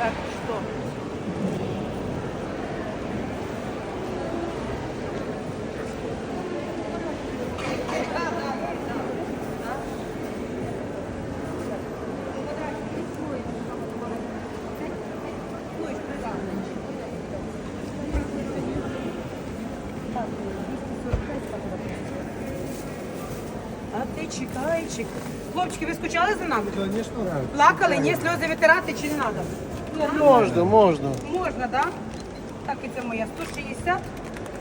Так что? Чекайчик. Хлопчики, ви скучали за нами? Конечно, да. Плакали, ні, сльози витирати чи не треба? Можна, можна. Можна, так? Да? Так, і це моя 160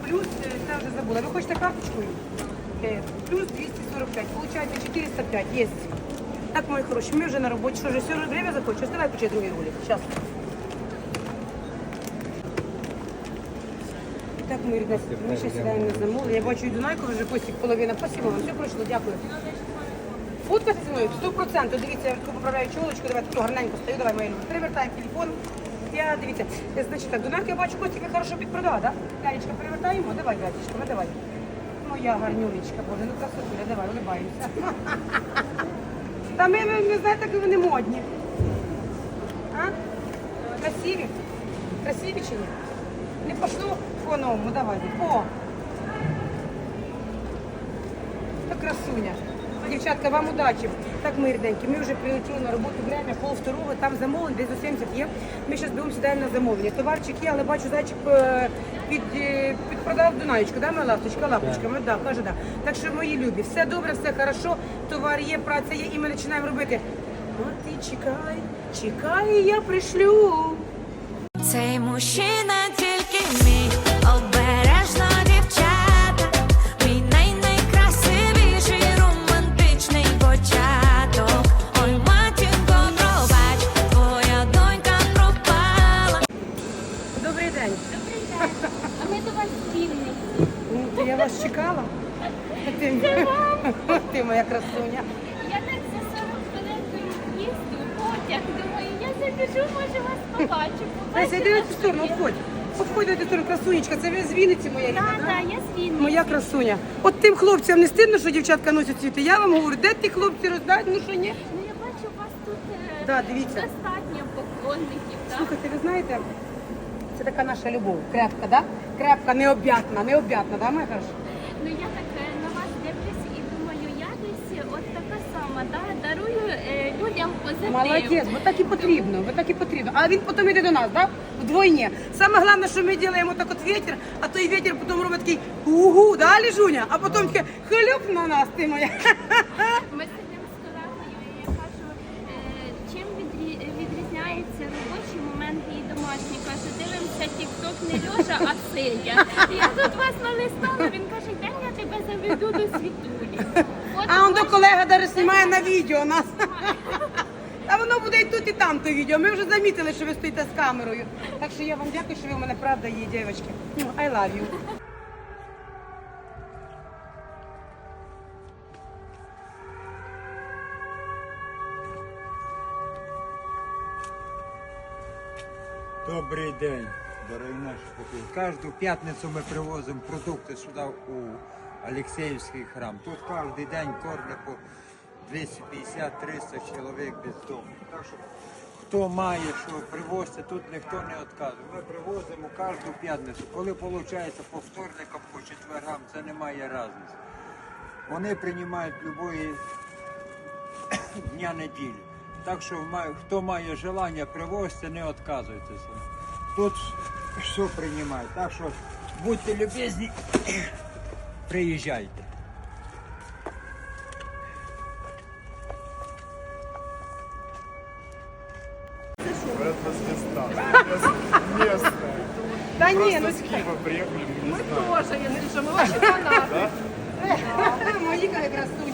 плюс, е, це вже забула. Ви хочете карточкою? Е, Плюс 245. Получається 405. Є. Так, мої хороші, ми вже на роботі. Що вже все время закончилось? Давай включи другий ролик. Зараз. Так, ми ріднесі, ми ще сідаємо на замовлення. Я бачу, і Дунайко вже Костік половина. Спасибо вам, все пройшло, дякую. Фотка зі мною 100%. Дивіться, я таку поправляю чолочку, давайте тут гарненько стою, давай мої любі. Перевертаємо телефон. Я дивіться, значить так, Дунайко, я бачу, Костік, ви хорошо підпродала, так? Да? Лялечка, перевертаємо, давай, Лялечка, ну давай. Моя гарнюлечка, боже, ну красотуля, давай, улибаємося. Та ми, ви не знаєте, як вони модні. А? Красиві? Красиві чи ні? Не пошло по новому, давай. О! Та красуня. Дівчатка, вам удачі. Так, мирденькі. Ми вже прилетіли на роботу время, пол второго, там замовлень, десь до 70 є. Ми зараз беремо сідаємо на замовлення. Товарчик є, але бачу, зайчик е, під, е, підпродав Дунаєчку, да, моя ласточка, лапочка, ми, да, каже, да. Так що, мої любі, все добре, все хорошо, товар є, праця є, і ми починаємо робити. От ти чекай, чекай, я пришлю. Цей мужчина Ти, ти моя красуня. Я так за 40 хвилин їздю, потяг. Думаю, я забіжу, може вас побачу. Йди на цю сторону, обходь. Обходь цю сторону, красунечка. Це ви з Вінниці моя Так, так, я з Вінниці. Моя красуня. От тим хлопцям не стидно, що дівчатка носять цвіти. Я вам говорю, де ті хлопці роздають, ну що ні? Ну я бачу, у вас тут е, Да, дивіться. достатньо поклонників. Так? Слухайте, ви знаєте, це така наша любов. Крепка, да? Крепка, необ'ятна, необ'ятна, да, моя хороша? Ну я так е, на вас дивлюся і думаю, я десь от така сама, да? дарую е, людям позитив. Молодець, бо так і потрібно, бо так і потрібно. А він потім йде до нас, да? Вдвойні. Саме головне, що ми робимо так от вітер, а той вітер потім робить такий угу, да, Ліжуня? А потім таке хлюп на нас, ти моя. Ми сидимо з колегою, і я кажу, е, чим відрі- відрізняється робочий момент і домашній. Кажу, дивимося тік-ток не льожа, а сидя. Я тут вас налистала, він каже, де я тебе заведу до світулі. А он до колега навіть знімає на відео нас. А воно буде і тут, і там то відео. Ми вже замітили, що ви стоїте з камерою. Так що я вам дякую, що ви у мене правда є, дівчатки. Ну, I love you. Добрий день, дорогі наші такі. Кожну п'ятницю ми привозимо продукти сюди у Олексіївський храм. Тут кожен день кормлять по 250-300 чоловік бездомних. Так що хто має, що привозьте, тут ніхто не відказує. Ми привозимо кожну п'ятницю. Коли виходить по вторникам, по четвергам, це не має різниці. Вони приймають будь-якої дня неділі. Так що хто має желання привозьте, не відказуйтеся. Тут все приймають. Так що будьте любезні, приїжджайте. Та ні, Просто ну с Киева приехали, мы не знаем. Боже, я не що, ми ваші фанати. Мої красуні.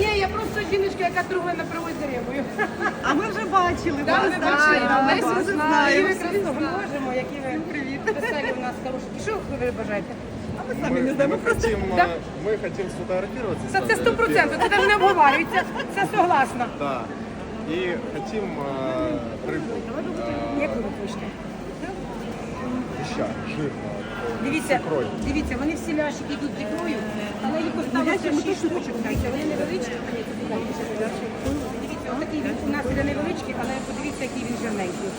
Ні, я просто жіночка, яка торгує на привозі рибою. А ми вже бачили Да, вас, ми так, бачили, да, Лесю вас вже знаємо. Ви красиво можемо, які ви привіт. Веселі у нас хороші. І що ви бажаєте? Самі не Мы, знаємо, мы просто хотим, Да. э, мы хотим сфотографироваться. с Це, це вами. 100%, це навіть не обговорюється. Це согласна. Да. И хотим э, рыбу. Э, Яку ви хочете? Ща, жирную. Дивіться, ікрою. дивіться, вони всі ляшики йдуть з ікрою, але їх осталося 6 штучок. Дивіться, вони невеличкі. Дивіться, Отакий він у нас іде невеличкий, але подивіться, який він жирненький.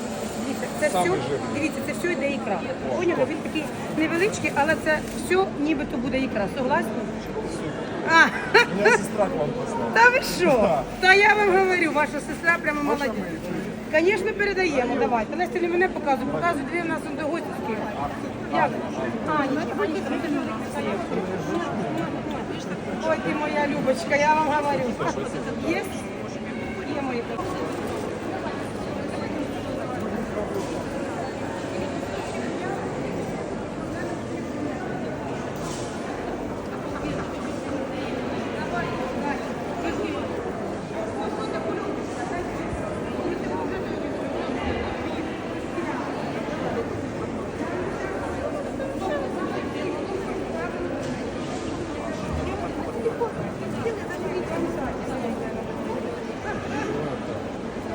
Дивіться, це все, Самий жирний. дивіться, це все йде ікра. Поняли? Він такий невеличкий, але це все нібито буде ікра. Согласні? А, Меня сестра к вам послала. та ви що? Та я вам говорю, ваша сестра прямо молодець. Звісно, передаємо, давайте. Настя не мене показує, показує, дві в нас до гості. Як? Ой, ти моя Любочка, я вам говорю. Є? Є мої.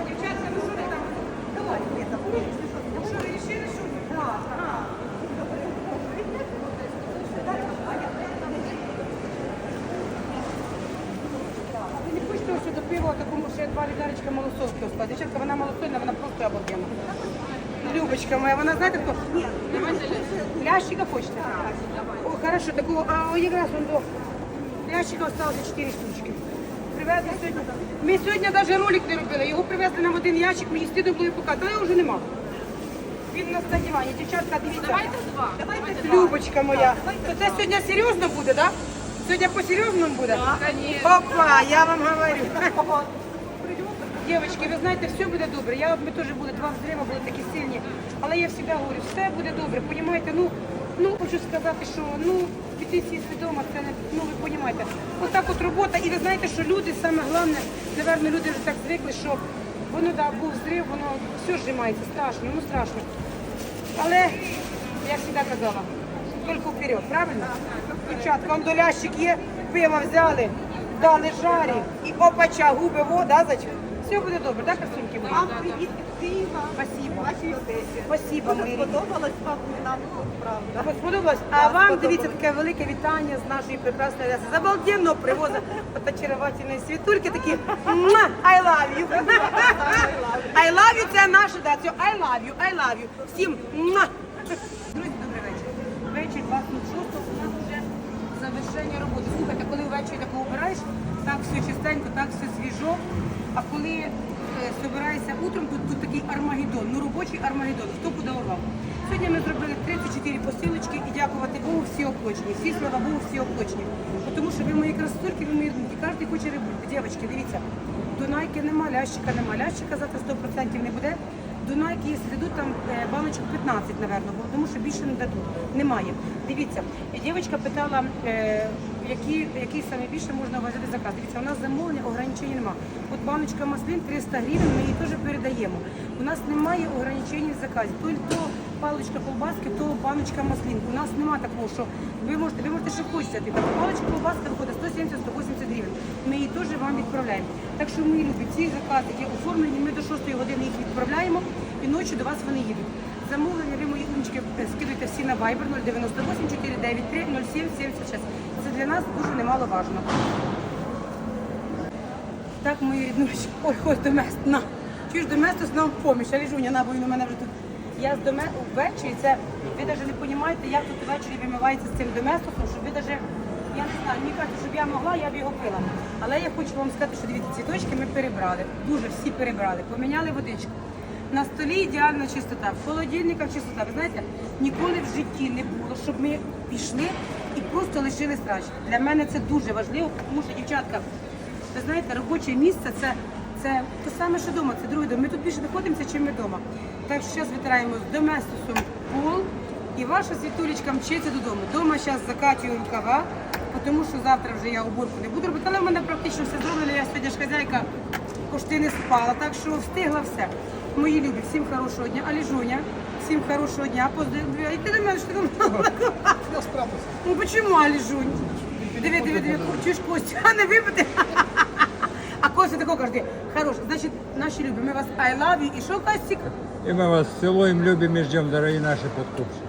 Дівчатка, ну що ви там? Давай, ні, там. Ну що, ви рішили, що? Так, так. Ви не до такому ще два відарочка малосолки остати. Дівчатка, вона малосольна, вона просто обалденна. Любочка моя, вона знаєте хто? Ні, лящика хочете? О, хорошо, такого, а о, якраз он до лящика осталося 4 штучки. Привезли сьогодні. Ми сьогодні навіть ролик не робили. Його привезли нам один ящик, мені стидно було його показати, але його вже нема. Він на стадіоні. Дівчатка, дивіться. Давайте два. Любочка моя. То це сьогодні серйозно буде, так? Да? Сьогодні по-серйозному буде? Опа, я вам говорю. Дівчатки, ви знаєте, все буде добре. Я, ми теж були два взриви, були такі сильні. Але я завжди говорю, все буде добре. Понімаєте? Ну, ну хочу сказати, що ну піти свідомо, це не ну ви понімаєте. Отак от робота, і ви знаєте, що люди, саме головне, напевно, люди вже так звикли, що воно да, був зрив, воно все зжимається, страшно, ну страшно. Але я завжди казала, тільки вперед, правильно? Дівчатка, вам долящик є, пиво взяли, дали жарі і опача, губи вода, зачем? Все буде добре, так, красуньки? мої? Вам привіт від Києва. Спасибо. Вашій Одесі. Спасибо, Дуже мої рідні. вам і нам тут, правда. Вам сподобалось? А вам сподобалось. дивіться таке велике вітання з нашої прекрасної Одеси. З обалденного привозу от очаровательної світульки такі «Муа, I love you. I love you, це наше, да, це I love you, I love you. Всім «Муа». Друзі, добрий вечір. Вечір 26 у нас вже завершення роботи. Слухайте, коли ввечері тако обираєш, так все чистенько, так все свіжо. А коли е, збираєшся утром, тут, тут такий армагеддон, ну робочий армагеддон, хто куди урвав. Сьогодні ми зробили 34 посилочки і дякувати Богу, всі оплачені. Всі, слава Богу, всі оплачені. Тому що ви мої красотурки, ви мої думки, кожен хоче рибу. Дівчатки, дивіться, Дунайки нема, лящика нема. Лящика завтра 100% не буде. Дунайки, якщо дадуть, там е, баночок 15, напевно, бо тому що більше не дадуть. Немає. Дивіться, дівчинка питала, е, які, який саме більше можна вважати заказ. Дивіться, у нас замовлення, ограничень немає. От баночка маслин 300 гривень, ми її теж передаємо. У нас немає ограничень в заказі. То, то паличка колбаски, то баночка маслин. У нас немає такого, що ви можете, ви можете що хочете. Типу, паличка колбаска виходить 170-180 гривень. Ми її теж вам відправляємо. Так що ми любимо ці закази, які оформлені, ми до 6 години їх відправляємо і ночі до вас вони їдуть. Замовлення ви мої умнички е, скидуйте всі на Viber 098 493 0776. Це для нас дуже немаловажно. Так, мої ріднучки. Ой, ось домест, на. Чуєш, доместос нам в поміч, а ліжуня на бою, у мене вже тут. Я з доме ввечері, це ви навіть не розумієте, як тут ввечері вимивається з цим доместосом, щоб ви навіть, я не знаю, мені кажуть, щоб я могла, я б його пила. Але я хочу вам сказати, що дивіться, цвіточки ми перебрали. Дуже всі перебрали, поміняли водичку. На столі ідеальна чистота, в холодильниках чистота. Ви знаєте, ніколи в житті не було, щоб ми пішли і просто лишили страч. Для мене це дуже важливо, тому що дівчатка. Ви знаєте, робоче місце це, це те саме, що вдома, це другий дом. Ми тут більше знаходимося, чим ми вдома. Так що зараз витираємо з доместосом пол, і ваша світулечка мчиться додому. Дома зараз закатую рукава, тому що завтра вже я уборку не буду робити, але в мене практично все зроблено. Я сьогодні ж хазяйка пошти не спала, так що встигла все. Мої любі, всім хорошого дня. Аліжуня, всім хорошого дня. Поздравляю. І ти до мене що ти? Я справлюсь. Ну почему Аліжунь? Диви, диви, диви, чуєш Костю, а не випити? Костя такого каже, хорош, Значит, наши любі, ми вас I love you. И что, Костик? И мы вас целуем, любим и ждем, дорогие наши подкупщики.